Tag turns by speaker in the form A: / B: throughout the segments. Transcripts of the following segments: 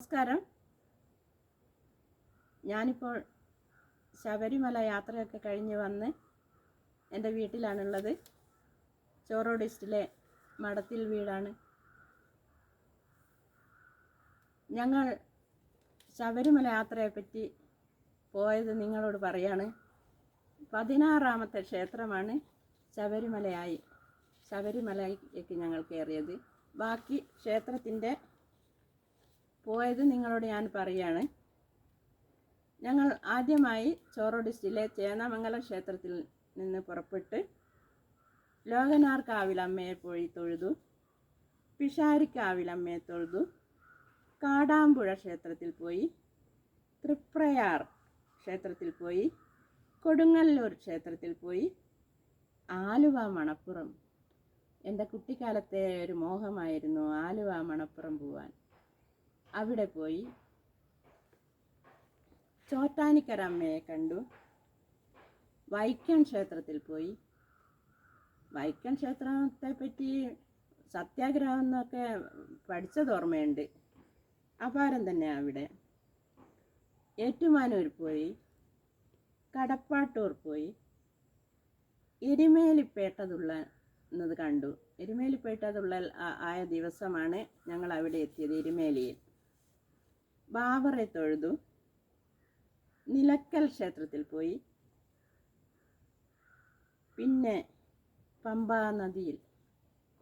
A: നമസ്കാരം. ഞാനിപ്പോൾ ശബരിമല യാത്രയൊക്കെ കഴിഞ്ഞ് വന്ന് എന്റെ വീട്ടിലാണുള്ളത്. ചോറോ ഡിസ്റ്റിലെ മഠത്തിൽ വീടാണ്. ഞങ്ങൾ ശബരിമല യാത്രയെപ്പറ്റി പോയത് നിങ്ങളോട് പറയാണ്. പതിനാറാമത്തെ ക്ഷേത്രമാണ് ശബരിമലയായി ശബരിമലയിലേക്ക് ഞങ്ങൾ കയറിയത്. ബാക്കി ക്ഷേത്രത്തിന്റെ പോയത് നിങ്ങളോട് ഞാൻ പറയാണ്. ഞങ്ങൾ ആദ്യമായി ചോറോ ഡിസ്റ്റിലെ ചേന്നമംഗലം ക്ഷേത്രത്തിൽ നിന്ന് പുറപ്പെട്ട് ലോകനാർക്കാവിലമ്മയെ പോയി തൊഴുതു പിഷാരിക്കാവിലമ്മയെ തൊഴുതു കാടാമ്പുഴ ക്ഷേത്രത്തിൽ പോയി തൃപ്രയാർ ക്ഷേത്രത്തിൽ പോയി കൊടുങ്ങല്ലൂർ ക്ഷേത്രത്തിൽ പോയി ആലുവ മണപ്പുറം. എന്റെ കുട്ടിക്കാലത്തെ ഒരു മോഹമായിരുന്നു ആലുവ മണപ്പുറം പോവാൻ. അവിടെ പോയി. ചോറ്റാനിക്കര അമ്മയെ കണ്ടു. വൈക്കം ക്ഷേത്രത്തിൽ പോയി. വൈക്കം ക്ഷേത്രത്തെ പറ്റി സത്യാഗ്രഹം എന്നൊക്കെ പഠിച്ചത് ഓർമ്മയുണ്ട്. അപാരം തന്നെ അവിടെ. ഏറ്റുമാനൂർ പോയി. കടപ്പാട്ടൂർ പോയി. എരുമേലിപ്പേട്ടതുള്ള എന്നത് കണ്ടു. എരുമേലിപ്പേട്ടതുള്ള ആയ ദിവസമാണ് ഞങ്ങൾ അവിടെ എത്തിയത് എരുമേലിയിൽ. ബാബറെ തൊഴുതു. നിലക്കൽ ക്ഷേത്രത്തിൽ പോയി. പിന്നെ പമ്പാ നദിയിൽ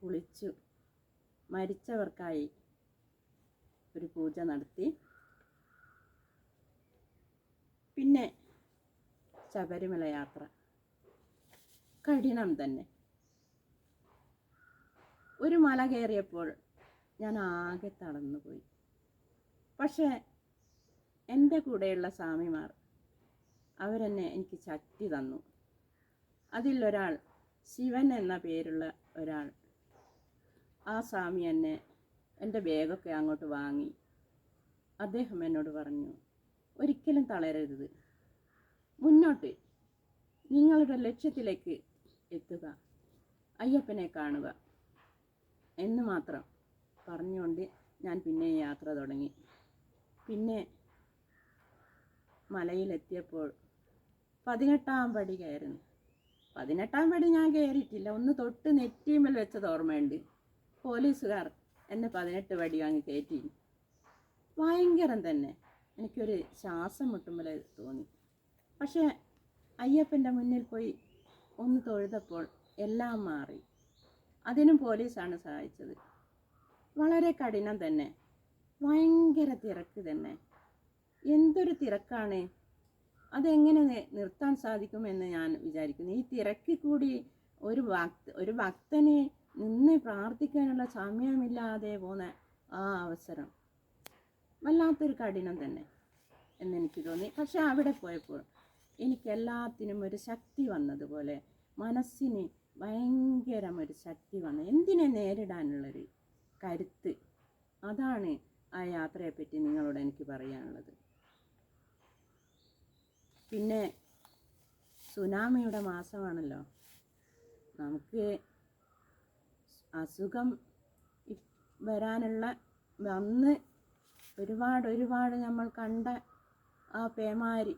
A: കുളിച്ചു. മരിച്ചവർക്കായി ഒരു പൂജ നടത്തി. പിന്നെ ശബരിമല യാത്ര. കഠിനം തന്നെ. ഒരു മല കയറിയപ്പോൾ ഞാൻ ആകെ തളർന്നുപോയി. പക്ഷേ എന്റെ കൂടെയുള്ള സ്വാമിമാർ അവരെന്നെ എനിക്ക് ശക്തി തന്നു. അതിലൊരാൾ ശിവൻ എന്ന പേരുള്ള ഒരാൾ ആ സ്വാമി എന്നെ എന്റെ ബാഗൊക്കെ അങ്ങോട്ട് വാങ്ങി. അദ്ദേഹം എന്നോട് പറഞ്ഞു ഒരിക്കലും തളരരുത്. മുന്നോട്ട് നിങ്ങളുടെ ലക്ഷ്യത്തിലേക്ക് എത്തുക അയ്യപ്പനെ കാണുക എന്ന് മാത്രം പറഞ്ഞുകൊണ്ട് ഞാൻ പിന്നെ യാത്ര തുടങ്ങി. പിന്നെ മലയിലെത്തിയപ്പോൾ പതിനെട്ടാം പടി കയറുന്നു. പതിനെട്ടാം പടി ഞാൻ കയറിയിട്ടില്ല. ഒന്ന് തൊട്ട് നെറ്റിയുമ്മൽ വെച്ചത് ഓർമ്മയുണ്ട്. പോലീസുകാർ എന്നെ പതിനെട്ട് പടി വാങ്ങി കയറ്റി ഭയങ്കരം തന്നെ. എനിക്കൊരു ശ്വാസം മുട്ടുമ്പോൾ തോന്നി. പക്ഷേ അയ്യപ്പന്റെ മുന്നിൽ പോയി ഒന്ന് തൊഴുതപ്പോൾ എല്ലാം മാറി. അതിനും പോലീസാണ് സഹായിച്ചത്. വളരെ കഠിനം തന്നെ. ഭയങ്കര തിരക്ക് തന്നെ. എന്തൊരു തിരക്കാണ്. അതെങ്ങനെ നിർത്താൻ സാധിക്കുമെന്ന് ഞാൻ വിചാരിക്കുന്നു. ഈ തിരക്കിൽ കൂടി ഒരു ഭക്ത ഒരു ഭക്തന് നിന്ന് പ്രാർത്ഥിക്കാനുള്ള സമയമില്ലാതെ പോകുന്ന ആ അവസരം വല്ലാത്തൊരു കഠിനം തന്നെ എന്നെനിക്ക് തോന്നി. പക്ഷെ അവിടെ പോയപ്പോൾ എനിക്ക് എല്ലാത്തിനും ഒരു ശക്തി വന്നതുപോലെ മനസ്സിന് ഭയങ്കരം ഒരു ശക്തി വന്നു. എന്തിനെ നേരിടാനുള്ളൊരു കരുത്ത്? അതാണ് ആ യാത്രയെപ്പറ്റി നിങ്ങളോട് എനിക്ക് പറയാനുള്ളത്. പിന്നെ സുനാമിയുടെ മാസമാണല്ലോ. നമുക്ക് അസുഖം വരാനുള്ള വന്ന് ഒരുപാട് ഒരുപാട് നമ്മൾ കണ്ട ആ പേമാരി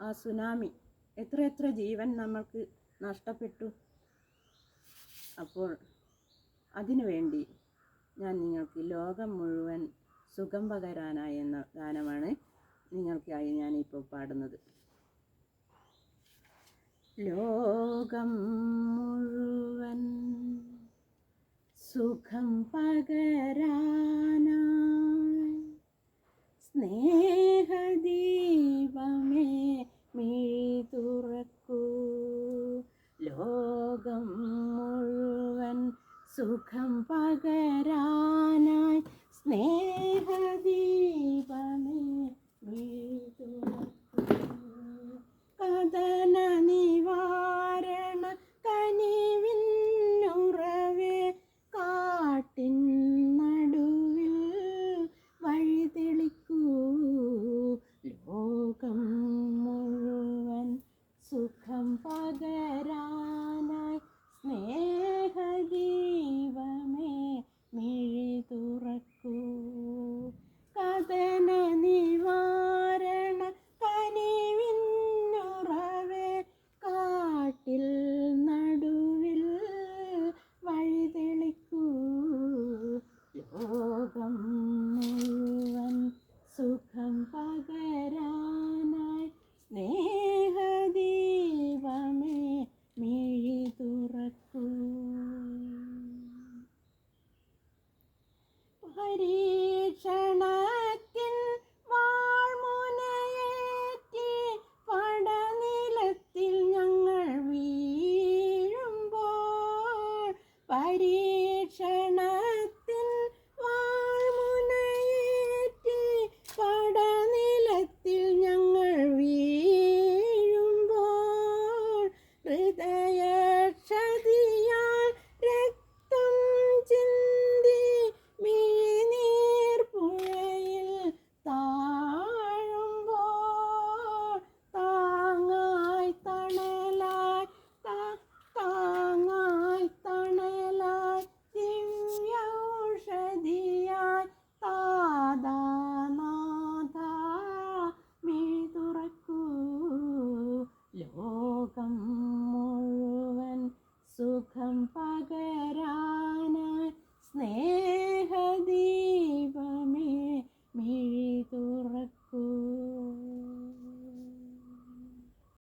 A: ആ സുനാമി എത്ര എത്ര ജീവൻ നമ്മൾക്ക് നഷ്ടപ്പെട്ടു. അപ്പോൾ അതിനു വേണ്ടി ഞാൻ നിങ്ങൾക്ക് ലോകം മുഴുവൻ സുഖം പകരാനായി എന്ന ഗാനമാണ് നിങ്ങൾക്കായി ഞാനിപ്പോൾ പാടുന്നത്. ലോകം മുഴുവൻ സുഖം പകരാനായി സ്നേഹദീപമേ സുഖം പകരാനായി സ്നേഹദീപമേ സുഖം പകരാ